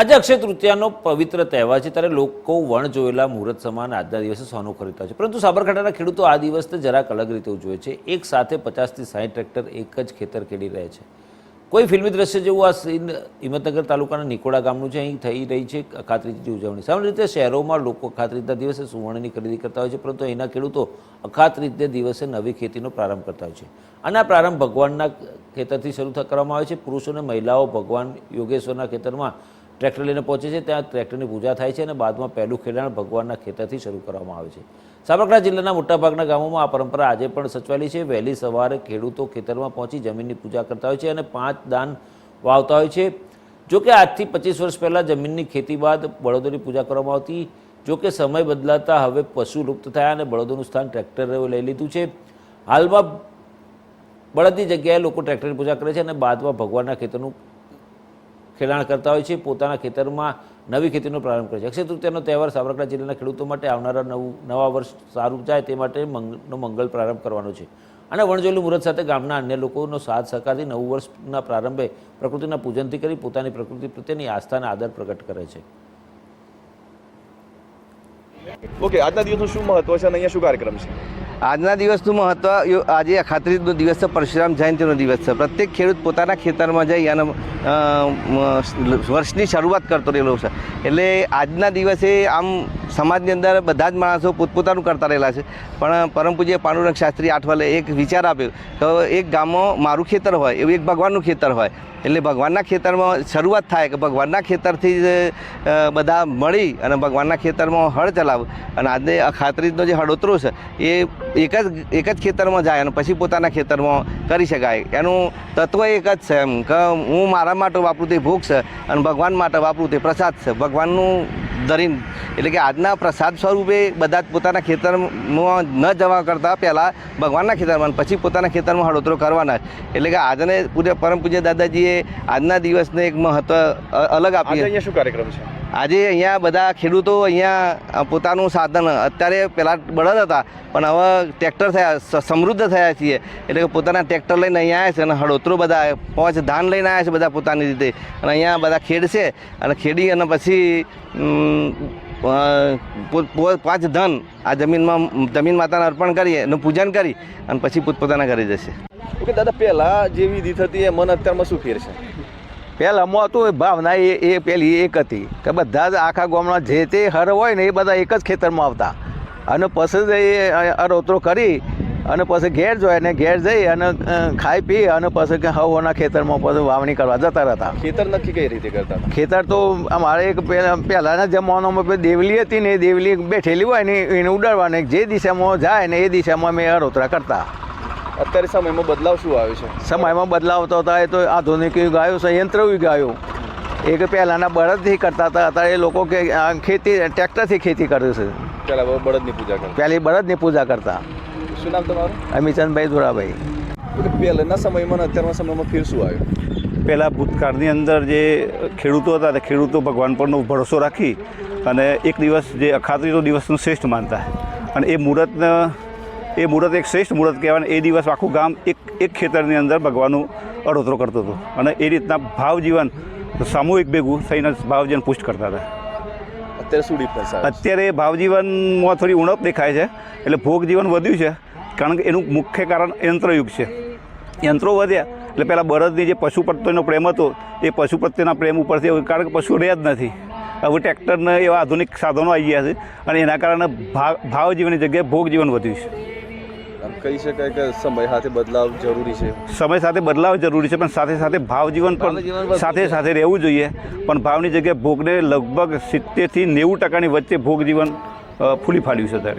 આજે અક્ષય તૃતીયાનો પવિત્ર તહેવાર છે, ત્યારે લોકો વણ જોયેલા મુહૂર્ત સમાન આજના દિવસે સોનું ખરીદતા છે. પરંતુ સાબરકાંઠાના ખેડૂતો આ દિવસને જરાક અલગ રીતે ઉજવે છે. એક સાથે પચાસથી સાઠ ટ્રેક્ટર એક જ ખેતર ખેડી રહે છે. કોઈ ફિલ્મી દ્રશ્ય જેવું આ સીન હિંમતનગર તાલુકાના નિકોડા ગામનું છે, અહીં થઈ રહી છે અખાત્રીજની ઉજવણી. સામાન્ય રીતે શહેરોમાં લોકો અખાત્રીજના દિવસે સુવર્ણની ખરીદી કરતા હોય છે, પરંતુ અહીંના ખેડૂતો અખાત્રીજને દિવસે નવી ખેતીનો પ્રારંભ કરતા હોય છે. અને આ પ્રારંભ ભગવાનના ખેતરથી શરૂ કરવામાં આવે છે. પુરુષો અને મહિલાઓ ભગવાન યોગેશ્વરના ખેતરમાં ટ્રેક્ટર લઈને પહોંચે છે, ત્યાં ટ્રેક્ટરની પૂજા થાય છે અને બાદમાં પહેલું ખેડાણ ભગવાનના ખેતરથી શરૂ કરવામાં આવે છે. સાબરકાંઠા જિલ્લાના મોટાભાગના ગામોમાં આ પરંપરા આજે પણ સચવાયેલી છે. વહેલી સવારે ખેડૂતો ખેતરમાં પહોંચી જમીનની પૂજા કરતા હોય છે અને પાંચ દાન વાવતા હોય છે. જો કે આજથી પચીસ વર્ષ પહેલાં જમીનની ખેતી બાદ બળદોની પૂજા કરવામાં આવતી. જો કે સમય બદલાતા હવે પશુ લુપ્ત થયા અને બળદોનું સ્થાન ટ્રેક્ટરે લઈ લીધું છે. હાલમાં બળદની જગ્યાએ લોકો ટ્રેક્ટરની પૂજા કરે છે અને બાદમાં ભગવાનના ખેતરનું ખેડાણ કરતા હોય છે, પોતાના ખેતરમાં નવી ખેતીનો પ્રારંભ કરે છે. અક્ષય તૃતીયાનો તહેવાર સાબરકાંઠા જિલ્લાના ખેડૂતો માટે આવનારા નવું, નવા વર્ષ સારું જાય તે માટે મંગનો મંગલ પ્રારંભ કરવાનો છે. અને વણજોલી મુહૂર્ત સાથે ગામના અન્ય લોકોનો સાથ સહકારથી નવું વર્ષના પ્રારંભે પ્રકૃતિના પૂજનથી કરી પોતાની પ્રકૃતિ પ્રત્યેની આસ્થાને આદર પ્રગટ કરે છે. ઓકે, આજના દિવસનું શું મહત્વ છે અને અહીંયા શું કાર્યક્રમ છે? આજના દિવસનું મહત્વ યો- આજે અખાત્રીજનો દિવસ છે, પરશુરામ જયંતિનો દિવસ છે. પ્રત્યેક ખેડૂત પોતાના ખેતરમાં જઈ અને વર્ષની શરૂઆત કરતો રહેલો છે. એટલે આજના દિવસે આમ સમાજની અંદર બધા જ માણસો પોતપોતાનું કરતા રહેલા છે. પણ પરમ પૂજ્ય પાંડુરંગ શાસ્ત્રી આઠવાલે એક વિચાર આપ્યો કે એક ગામમાં મારું ખેતર હોય, એવું એક ભગવાનનું ખેતર હોય. એટલે ભગવાનના ખેતરમાં શરૂઆત થાય કે ભગવાનના ખેતરથી જ બધા મળી અને ભગવાનના ખેતરમાં હળ ચલાવ. અને આજે ખાતરીનો જે હળોતરો છે, એ એક જ એક જ ખેતરમાં જાય અને પછી પોતાના ખેતરમાં કરી શકાય. એનું તત્વ એક જ છે એમ કે હું મારા માટે વાપરું તે ભોગ છે અને ભગવાન માટે વાપરું તે પ્રસાદ છે. ભગવાનનું ધરીને એટલે કે આજના પ્રસાદ સ્વરૂપે બધા જ પોતાના ખેતરમાં ન જવા કરતાં પહેલાં ભગવાનના ખેતરમાં પછી પોતાના ખેતરમાં હળોતરો કરવાના. એટલે કે આજને પૂજ્ય પરમ પૂજ્ય દાદાજીએ આજના દિવસને એક મહત્વ અલગ આપી અહીંયા શું કાર્યક્રમ છે? આજે અહીંયા બધા ખેડૂતો અહીંયા પોતાનું સાધન અત્યારે પહેલાં બળદ હતા પણ હવે ટ્રેક્ટર થયા સમૃદ્ધ થયા છીએ. એટલે કે પોતાના ટ્રેક્ટર લઈને અહીંયા આવ્યા છે અને હળોતરો બધા પાંચ ધાન લઈને આવ્યા છે બધા પોતાની રીતે. અને અહીંયા બધા ખેડશે અને ખેડી અને પછી પાંચ ધન આ જમીનમાં જમીન માતાને અર્પણ કરી એનું પૂજન કરી અને પછી પોતપોતાના ઘરે જશે. ઓકે દાદા પહેલાં જે વિધિ થતી એ મન અત્યારમાં શું ફેર છે? પહેલાંમાં હતું એ ભાવના એ એ પહેલી એક હતી કે બધા જ આખા ગામના જે તે હર હોય ને એ બધા એક જ ખેતરમાં આવતા. અને પછી જ એ અરોતરો કરી અને પછી ઘેર જોઈએ ને ઘેર જઈ અને ખાઈ પી અને પછી કે હવોના ખેતરમાં પછી વાવણી કરવા જતા રહેતા. ખેતર નક્કી કઈ રીતે કરતા ખેતર તો અમારે એક પહેલા પહેલાંના જમાનામાં દેવલી હતી ને એ દેવલી બેઠેલી હોય ને એને ઉડાડવાની જે દિશામાં જાય ને એ દિશામાં અમે અરોતરા કરતા. અત્યારે સમયમાં બદલાવ શું આવ્યો છે? સમયમાં બદલાવ તો એ તો આધુનિક યુગ આવ્યું સંયંત્ર યુગ આવ્યો. એક પહેલાંના બળદથી કરતા હતા અત્યારે એ લોકો કે ખેતી ટ્રેક્ટરથી ખેતી કરે છે. પહેલાં બળદની પૂજા કરતા. પહેલી બળદની પૂજા કરતા. શું નામ તમારું? અમીચંદભાઈ ધોરાભાઈ. પહેલાના સમયમાં અત્યારના સમયમાં ફેર શું આવ્યો? પહેલાં ભૂતકાળની અંદર જે ખેડૂતો હતા તે ખેડૂતો ભગવાન પરનો ભરોસો રાખી અને એક દિવસ જે અખાત્રીજો દિવસનું શ્રેષ્ઠ માનતા. અને એ મુહૂર્તને એ મુહૂર્ત એક શ્રેષ્ઠ મુહૂર્ત કહેવાય અને એ દિવસ આખું ગામ એક એક ખેતરની અંદર ભગવાનનું અડોતરો કરતો હતો. અને એ રીતના ભાવજીવન સામૂહિક ભેગું થઈને ભાવજીવન પુષ્ટ કરતા હતા. અત્યારે શું ડિફરન્સ અત્યારે ભાવજીવનમાં થોડી ઉણપ દેખાય છે. એટલે ભોગ જીવન વધ્યું છે. કારણ કે એનું મુખ્ય કારણ યંત્રયુગ છે. યંત્રો વધ્યા એટલે પહેલાં બળદની જે પશુ પ્રત્યેનો પ્રેમ હતો એ પશુ પ્રત્યેના પ્રેમ ઉપરથી કારણ કે પશુ રહ્યા જ નથી. હવે ટ્રેક્ટરને એવા આધુનિક સાધનો આવી ગયા છે અને એના કારણે ભાવ જીવનની જગ્યાએ ભોગ જીવન વધ્યું છે. આમ કહી શકાય કે સમય સાથે બદલાવ જરૂરી છે. સમય સાથે બદલાવ જરૂરી છે પણ સાથે સાથે ભાવ જીવન પણ સાથે સાથે રહેવું જોઈએ. પણ ભાવની જગ્યાએ ભોગને લગભગ સિત્તેરથી નેવું ટકાની વચ્ચે ભોગ જીવન ફૂલી ફાડ્યું છે અત્યારે.